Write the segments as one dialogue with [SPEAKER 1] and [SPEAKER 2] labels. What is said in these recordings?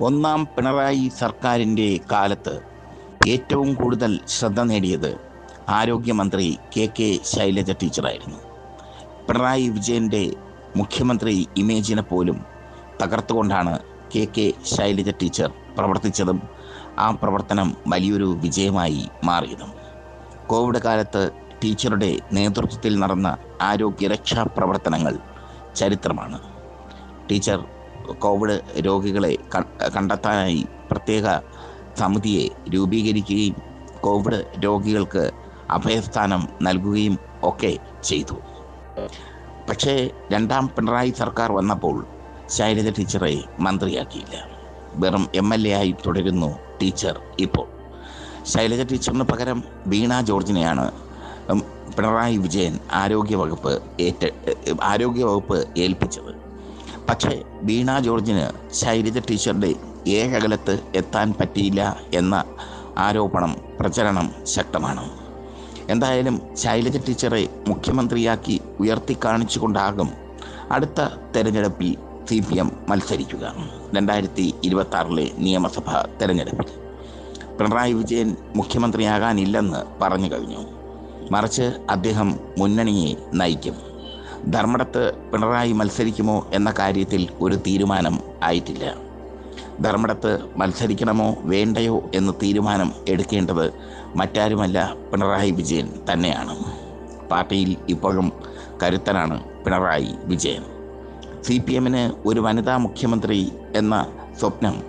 [SPEAKER 1] ഒന്നാം പിണറായി സർക്കാരിന്റെ കാലത്ത് ഏറ്റവും കൂടുതൽ ശ്രദ്ധ നേടിയത് ആരോഗ്യമന്ത്രി കെ കെ ശൈലജ ടീച്ചറായിരുന്നു. പിണറായി വിജയന്റെ മുഖ്യമന്ത്രി ഇമേജിനെ പോലും തകർത്തുകൊണ്ടാണ് കെ കെ ശൈലജ ടീച്ചർ പ്രവർത്തിച്ചതും ആ പ്രവർത്തനം വലിയൊരു വിജയമായി മാറിയതും. കോവിഡ് കാലത്ത് ടീച്ചറുടെ നേതൃത്വത്തിൽ നടന്ന ആരോഗ്യരക്ഷാ പ്രവർത്തനങ്ങൾ ചരിത്രമാണ്. ടീച്ചർ കോവിഡ് രോഗികളെ കണ്ടെത്താനായി പ്രത്യേക സമിതിയെ രൂപീകരിക്കുകയും കോവിഡ് രോഗികൾക്ക് അഭയസ്ഥാനം നൽകുകയും ഒക്കെ ചെയ്തു. പക്ഷേ രണ്ടാം പിണറായി സർക്കാർ വന്നപ്പോൾ ശൈലജ ടീച്ചറെ മന്ത്രിയാക്കിയില്ല. വെറും എം എൽ എ ആയി തുടരുന്നു ടീച്ചർ ഇപ്പോൾ. ശൈലജ ടീച്ചറിന് പകരം വീണ ജോർജിനെയാണ് പിണറായി വിജയൻ ആരോഗ്യവകുപ്പ് ഏറ്റ ആരോഗ്യവകുപ്പ് ഏൽപ്പിച്ചത്. പക്ഷേ വീണ ജോർജിന് ശൈലജ ടീച്ചറുടെ ഏകകലത്ത് എത്താൻ പറ്റിയില്ല എന്ന ആരോപണം പ്രചരണം ശക്തമാണ്. എന്തായാലും ശൈലജ ടീച്ചറെ മുഖ്യമന്ത്രിയാക്കി ഉയർത്തിക്കാണിച്ചുകൊണ്ടാകും അടുത്ത തെരഞ്ഞെടുപ്പിൽ സി പി എം മത്സരിക്കുക. രണ്ടായിരത്തി ഇരുപത്തി നിയമസഭാ തെരഞ്ഞെടുപ്പിൽ. പിണറായി വിജയൻ മുഖ്യമന്ത്രിയാകാനില്ലെന്ന് പറഞ്ഞു കഴിഞ്ഞു. മറിച്ച് അദ്ദേഹം മുന്നണിയെ നയിക്കും. ധർമ്മടത്ത് പിണറായി മത്സരിക്കുമോ എന്ന കാര്യത്തിൽ ഒരു തീരുമാനം ആയിട്ടില്ല. ധർമ്മടത്ത് മത്സരിക്കണമോ വേണ്ടയോ എന്ന് തീരുമാനം എടുക്കേണ്ടത് മറ്റാരുമല്ല പിണറായി വിജയൻ തന്നെയാണ്. പാർട്ടിയിൽ ഇപ്പോഴും കരുത്തനാണ് പിണറായി വിജയൻ. സി പി എമ്മിന് ഒരു വനിതാ മുഖ്യമന്ത്രി എന്ന സ്വപ്നം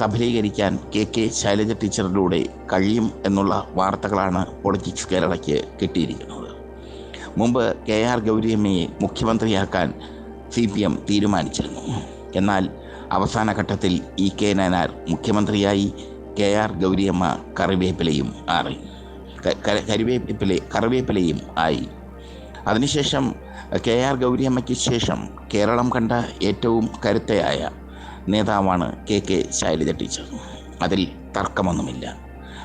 [SPEAKER 1] സഫലീകരിക്കാൻ കെ കെ ശൈലജ ടീച്ചറിലൂടെ കഴിയും എന്നുള്ള വാർത്തകളാണ് പൊളിറ്റിക്സ് കേരളയ്ക്ക് കിട്ടിയിരിക്കുന്നത്. മുമ്പ് കെ ആർ ഗൗരിയമ്മയെ മുഖ്യമന്ത്രിയാക്കാൻ സി പി എം തീരുമാനിച്ചിരുന്നു. എന്നാൽ അവസാന ഘട്ടത്തിൽ ഇ കെ നയനാർ മുഖ്യമന്ത്രിയായി കെ ആർ ഗൗരിയമ്മ കറിവേപ്പിലയും ആറി. കരിവേപ്പിലെ കറിവേപ്പിലയും ആയി. അതിനുശേഷം കെ ആർ ഗൗരിയമ്മയ്ക്ക് ശേഷം കേരളം കണ്ട ഏറ്റവും കരുത്തയായ നേതാവാണ് കെ കെ ശൈലജ ടീച്ചർ അതിൽ തർക്കമൊന്നുമില്ല.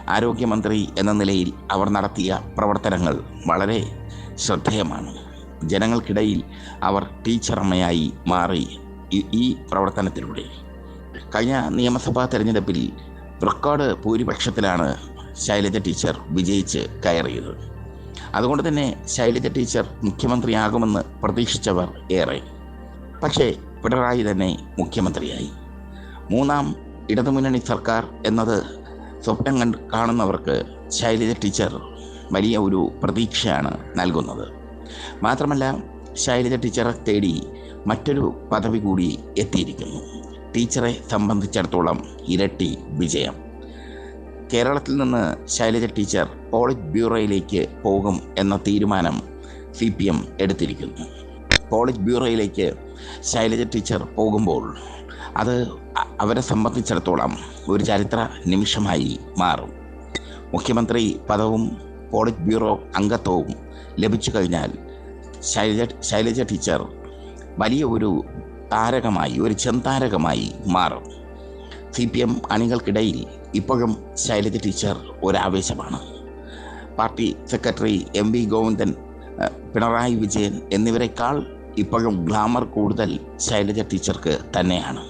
[SPEAKER 1] ആരോഗ്യമന്ത്രി എന്ന നിലയിൽ അവർ നടത്തിയ പ്രവർത്തനങ്ങൾ വളരെ ശ്രദ്ധേയമാണ്. ജനങ്ങൾക്കിടയിൽ അവർ ടീച്ചറമ്മയായി മാറി ഈ പ്രവർത്തനത്തിലൂടെ. കഴിഞ്ഞ നിയമസഭാ തെരഞ്ഞെടുപ്പിൽ റെക്കോർഡ് ഭൂരിപക്ഷത്തിലാണ് ശൈലജ ടീച്ചർ വിജയിച്ച് കയറിയത്. അതുകൊണ്ട് തന്നെ ശൈലജ ടീച്ചർ മുഖ്യമന്ത്രിയാകുമെന്ന് പ്രതീക്ഷിച്ചവർ ഏറെ. പക്ഷേ പിണറായി തന്നെ മുഖ്യമന്ത്രിയായി. മൂന്നാം ഇടതുമുന്നണി സർക്കാർ എന്നത് സ്വപ്നം കാണുന്നവർക്ക് ശൈലജ ടീച്ചർ വലിയ ഒരു പ്രതീക്ഷയാണ് നൽകുന്നത്. മാത്രമല്ല ശൈലജ ടീച്ചറെ തേടി മറ്റൊരു പദവി കൂടി എത്തിയിരിക്കുന്നു. ടീച്ചറെ സംബന്ധിച്ചിടത്തോളം ഇരട്ടി വിജയം. കേരളത്തിൽ നിന്ന് ശൈലജ ടീച്ചർ പോളിറ്റ് ബ്യൂറോയിലേക്ക് പോകും എന്ന തീരുമാനം സി പി എം എടുത്തിരിക്കുന്നു. പോളിറ്റ് ബ്യൂറോയിലേക്ക് ശൈലജ ടീച്ചർ പോകുമ്പോൾ അത് അവരെ സംബന്ധിച്ചിടത്തോളം ഒരു ചരിത്ര നിമിഷമായി മാറും. മുഖ്യമന്ത്രി പദവും പോളിറ്റ് ബ്യൂറോ അംഗത്വവും ലഭിച്ചു കഴിഞ്ഞാൽ ശൈലജ ശൈലജ ടീച്ചർ വലിയ ഒരു താരകമായി ഒരു ചെന്താരകമായി മാറും. സി പി എം അണികൾക്കിടയിൽ ഇപ്പോഴും Shailaja teacher ഒരാവേശമാണ്. Party secretary M V Govindan Pinarayi Vijayan എന്നിവരെക്കാൾ ഇപ്പോഴും ഗ്ലാമർ കൂടുതൽ ശൈലജ ടീച്ചർക്ക് തന്നെയാണ്.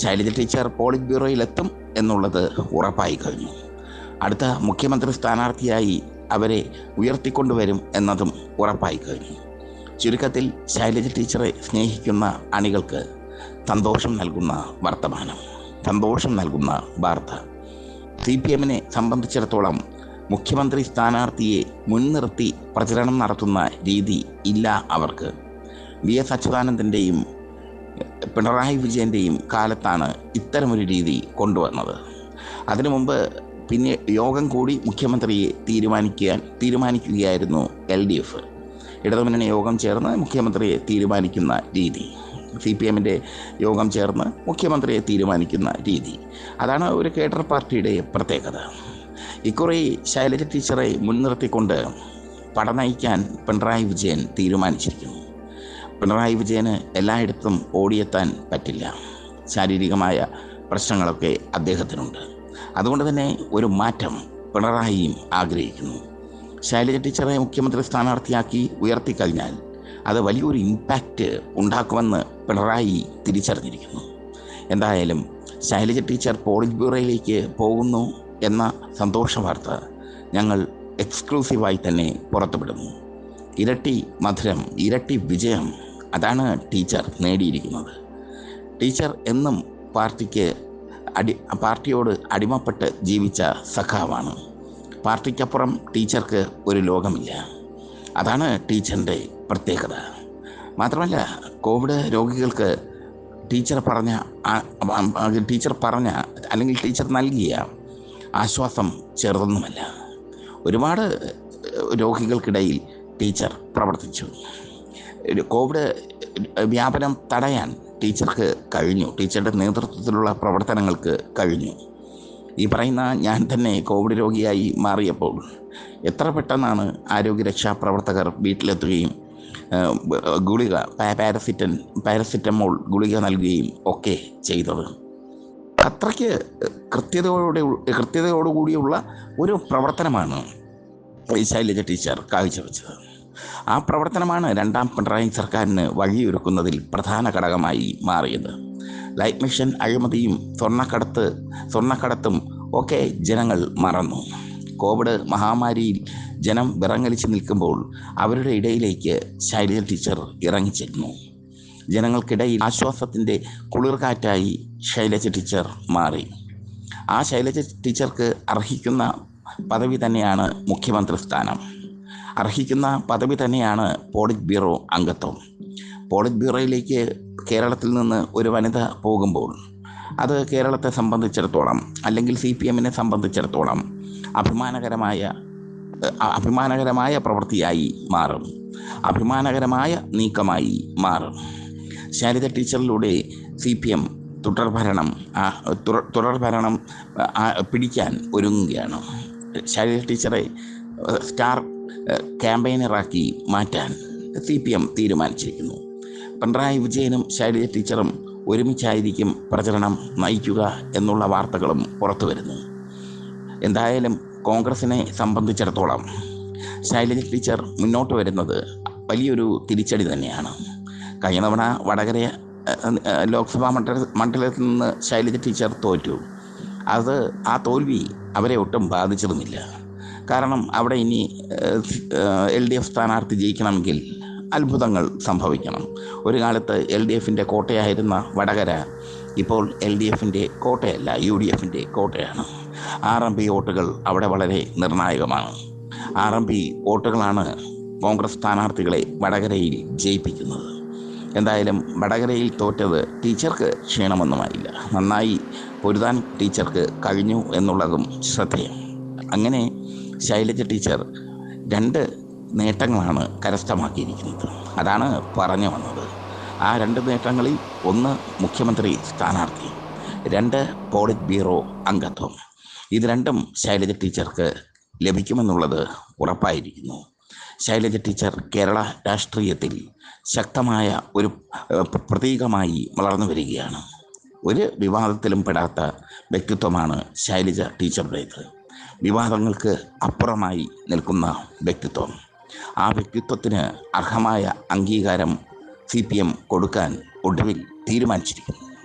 [SPEAKER 1] ശൈലജ ടീച്ചർ പോളിറ്റ് ബ്യൂറോയിലെത്തും എന്നുള്ളത് ഉറപ്പായി കഴിഞ്ഞു. അടുത്ത മുഖ്യമന്ത്രി സ്ഥാനാർത്ഥിയായി അവരെ ഉയർത്തിക്കൊണ്ടുവരും എന്നതും ഉറപ്പായി കഴിഞ്ഞു. ചുരുക്കത്തിൽ ശൈലജ ടീച്ചറെ സ്നേഹിക്കുന്ന അണികൾക്ക് സന്തോഷം നൽകുന്ന വർത്തമാനം സന്തോഷം നൽകുന്ന വാർത്ത. സി പി എമ്മിനെ സംബന്ധിച്ചിടത്തോളം മുഖ്യമന്ത്രി സ്ഥാനാർത്ഥിയെ മുൻനിർത്തി പ്രചരണം നടത്തുന്ന രീതി ഇല്ല അവർക്ക്. വി എസ് അച്യുതാനന്ദന്റെയും പിണറായി വിജയന്റെയും കാലത്താണ് ഇത്തരമൊരു രീതി കൊണ്ടുവന്നത്. അതിനു മുമ്പ് പിന്നെ യോഗം കൂടി മുഖ്യമന്ത്രിയെ തീരുമാനിക്കാൻ തീരുമാനിക്കുകയായിരുന്നു എൽ ഡി എഫ്. ഇടതുമുന്നണി യോഗം ചേർന്ന് മുഖ്യമന്ത്രിയെ തീരുമാനിക്കുന്ന രീതി. സി പി എമ്മിന്റെ യോഗം ചേർന്ന് മുഖ്യമന്ത്രിയെ തീരുമാനിക്കുന്ന രീതി. അതാണ് ഒരു കേഡർ പാർട്ടിയുടെ പ്രത്യേകത. ഇക്കുറി ശൈലജ ടീച്ചറെ മുൻനിർത്തിക്കൊണ്ട് പടനയിക്കാൻ പിണറായി വിജയൻ തീരുമാനിച്ചിരിക്കുന്നു. പിണറായി വിജയന് എല്ലായിടത്തും ഓടിയെത്താൻ പറ്റില്ല. ശാരീരികമായ പ്രശ്നങ്ങളൊക്കെ അദ്ദേഹത്തിനുണ്ട്. അതുകൊണ്ട് തന്നെ ഒരു മാറ്റം പിണറായിയും ആഗ്രഹിക്കുന്നു. ശൈലജ ടീച്ചറെ മുഖ്യമന്ത്രി സ്ഥാനാർത്ഥിയാക്കി ഉയർത്തിക്കഴിഞ്ഞാൽ അത് വലിയൊരു ഇമ്പാക്റ്റ് ഉണ്ടാക്കുമെന്ന് പിണറായി തിരിച്ചറിഞ്ഞിരിക്കുന്നു. എന്തായാലും ശൈലജ ടീച്ചർ പോളിറ്റ് ബ്യൂറോയിലേക്ക് പോകുന്നു എന്ന സന്തോഷ വാർത്ത ഞങ്ങൾ എക്സ്ക്ലൂസീവായി തന്നെ പുറത്തുവിടുന്നു. ഇരട്ടി മധുരം ഇരട്ടി വിജയം അതാണ് ടീച്ചർ നേടിയിരിക്കുന്നത്. ടീച്ചർ എന്നും പാർട്ടിക്ക് അടി പാർട്ടിയോട് അടിമപ്പെട്ട് ജീവിച്ച സഖാവാണ്. പാർട്ടിക്കപ്പുറം ടീച്ചർക്ക് ഒരു ലോകമില്ല. അതാണ് ടീച്ചറിന്റെ പ്രത്യേകത. മാത്രമല്ല കോവിഡ് രോഗികൾക്ക് ടീച്ചർ പറഞ്ഞ ടീച്ചർ പറഞ്ഞ അല്ലെങ്കിൽ ടീച്ചർ നൽകിയ ആശ്വാസം ചെറുതൊന്നുമല്ല. ഒരുപാട് രോഗികൾക്കിടയിൽ ടീച്ചർ പ്രവർത്തിച്ചു. കോവിഡ് വ്യാപനം തടയാൻ ടീച്ചർക്ക് കഴിഞ്ഞു. ടീച്ചറുടെ നേതൃത്വത്തിലുള്ള പ്രവർത്തനങ്ങൾക്ക് കഴിഞ്ഞു. ഈ പറയുന്ന ഞാൻ തന്നെ കോവിഡ് രോഗിയായി മാറിയപ്പോൾ എത്ര പെട്ടെന്നാണ് ആരോഗ്യരക്ഷാ പ്രവർത്തകർ വീട്ടിലെത്തുകയും ഗുളിക പാരസിറ്റൻ പാരസിറ്റമോൾ ഗുളിക നൽകുകയും ഒക്കെ ചെയ്തത്. അത്രയ്ക്ക് കൃത്യതയോടെ കൃത്യതയോടുകൂടിയുള്ള ഒരു പ്രവർത്തനമാണ് ശൈലജ ടീച്ചർ കാഴ്ചവെച്ചത്. ആ പ്രവർത്തനമാണ് രണ്ടാം പിണറായി സർക്കാരിന് വഴിയൊരുക്കുന്നതിൽ പ്രധാന ഘടകമായി മാറിയത്. ലൈഫ് മിഷൻ അഴിമതിയും സ്വർണക്കടത്ത് സ്വർണക്കടത്തും ഒക്കെ ജനങ്ങൾ മറന്നു. കോവിഡ് മഹാമാരിയിൽ ജനം വിറങ്ങലിച്ച് നിൽക്കുമ്പോൾ അവരുടെ ഇടയിലേക്ക് ശൈലജ ടീച്ചർ ഇറങ്ങിച്ചെന്നു. ജനങ്ങൾക്കിടയിൽ ആശ്വാസത്തിന്റെ കുളിർകാറ്റായി ശൈലജ ടീച്ചർ മാറി. ആ ശൈലജ ടീച്ചർക്ക് അർഹിക്കുന്ന പദവി തന്നെയാണ് മുഖ്യമന്ത്രി സ്ഥാനം. അർഹിക്കുന്ന പദവി തന്നെയാണ് പോളിറ്റ് ബ്യൂറോ അംഗത്വം. പോളിറ്റ് ബ്യൂറോയിലേക്ക് കേരളത്തിൽ നിന്ന് ഒരു വനിത പോകുമ്പോൾ അത് കേരളത്തെ സംബന്ധിച്ചിടത്തോളം അല്ലെങ്കിൽ സി പി എമ്മിനെ സംബന്ധിച്ചിടത്തോളം അഭിമാനകരമായ അഭിമാനകരമായ പ്രവൃത്തിയായി മാറും. അഭിമാനകരമായ നീക്കമായി മാറും. ശാരിത ടീച്ചറിലൂടെ സി പി എം തുടർഭരണം തുടർഭരണം പിടിക്കാൻ ഒരുങ്ങുകയാണ്. ശാരിത ടീച്ചറെ സ്റ്റാർ ക്യാമ്പയിനറാക്കി മാറ്റാൻ സി പി എം തീരുമാനിച്ചിരിക്കുന്നു. പിണറായി വിജയനും ശൈലജ ടീച്ചറും ഒരുമിച്ചായിരിക്കും പ്രചരണം നയിക്കുക എന്നുള്ള വാർത്തകളും പുറത്തു വരുന്നു എന്തായാലും കോൺഗ്രസിനെ സംബന്ധിച്ചിടത്തോളം ശൈലജ ടീച്ചർ മുന്നോട്ട് വരുന്നത് വലിയൊരു തിരിച്ചടി തന്നെയാണ്. കഴിഞ്ഞ തവണ വടകര ലോക്സഭാ മണ്ഡല മണ്ഡലത്തിൽ നിന്ന് ശൈലജ ടീച്ചർ തോറ്റു. അത് ആ തോൽവി അവരെ ഒട്ടും ബാധിച്ചിരുന്നില്ല കാരണം അവിടെ ഇനി എൽ ഡി എഫ് സ്ഥാനാർത്ഥി ജയിക്കണമെങ്കിൽ അത്ഭുതങ്ങൾ സംഭവിക്കണം. ഒരു കാലത്ത് എൽ ഡി എഫിന്റെ കോട്ടയായിരുന്ന വടകര ഇപ്പോൾ എൽ ഡി എഫിന്റെ കോട്ടയല്ല യു ഡി എഫിന്റെ കോട്ടയാണ്. ആർ എം പി വോട്ടുകൾ അവിടെ വളരെ നിർണായകമാണ്. ആർ എം പി വോട്ടുകളാണ് കോൺഗ്രസ് സ്ഥാനാർത്ഥികളെ വടകരയിൽ ജയിപ്പിക്കുന്നത്. എന്തായാലും വടകരയിൽ തോറ്റത് ടീച്ചർക്ക് ക്ഷീണമൊന്നുമായില്ല. നന്നായി പൊരുതാൻ ടീച്ചർക്ക് കഴിഞ്ഞു എന്നുള്ളതും ശ്രദ്ധേയം. അങ്ങനെ ശൈലജ ടീച്ചർ രണ്ട് നേട്ടങ്ങളാണ് കരസ്ഥമാക്കിയിരിക്കുന്നത്. അതാണ് പറഞ്ഞു വന്നത്. ആ രണ്ട് നേട്ടങ്ങളിൽ ഒന്ന് മുഖ്യമന്ത്രി സ്ഥാനാർത്ഥി രണ്ട് പോളിറ്റ് ബ്യൂറോ അംഗത്വം. ഇത് രണ്ടും ശൈലജ ടീച്ചർക്ക് ലഭിക്കുമെന്നുള്ളത് ഉറപ്പായിരിക്കുന്നു. ശൈലജ ടീച്ചർ കേരള രാഷ്ട്രീയത്തിൽ ശക്തമായ ഒരു പ്രതീകമായി വളർന്നു വരികയാണ്. ഒരു വിവാദത്തിലും പെടാത്ത വ്യക്തിത്വമാണ് ശൈലജ ടീച്ചറുടേത്. വിവാദങ്ങൾക്ക് അപ്പുറമായി നിൽക്കുന്ന വ്യക്തിത്വം. ആ വ്യക്തിത്വത്തിന് അർഹമായ അംഗീകാരം സി പി എം കൊടുക്കാൻ ഒടുവിൽ തീരുമാനിച്ചിരിക്കുന്നു.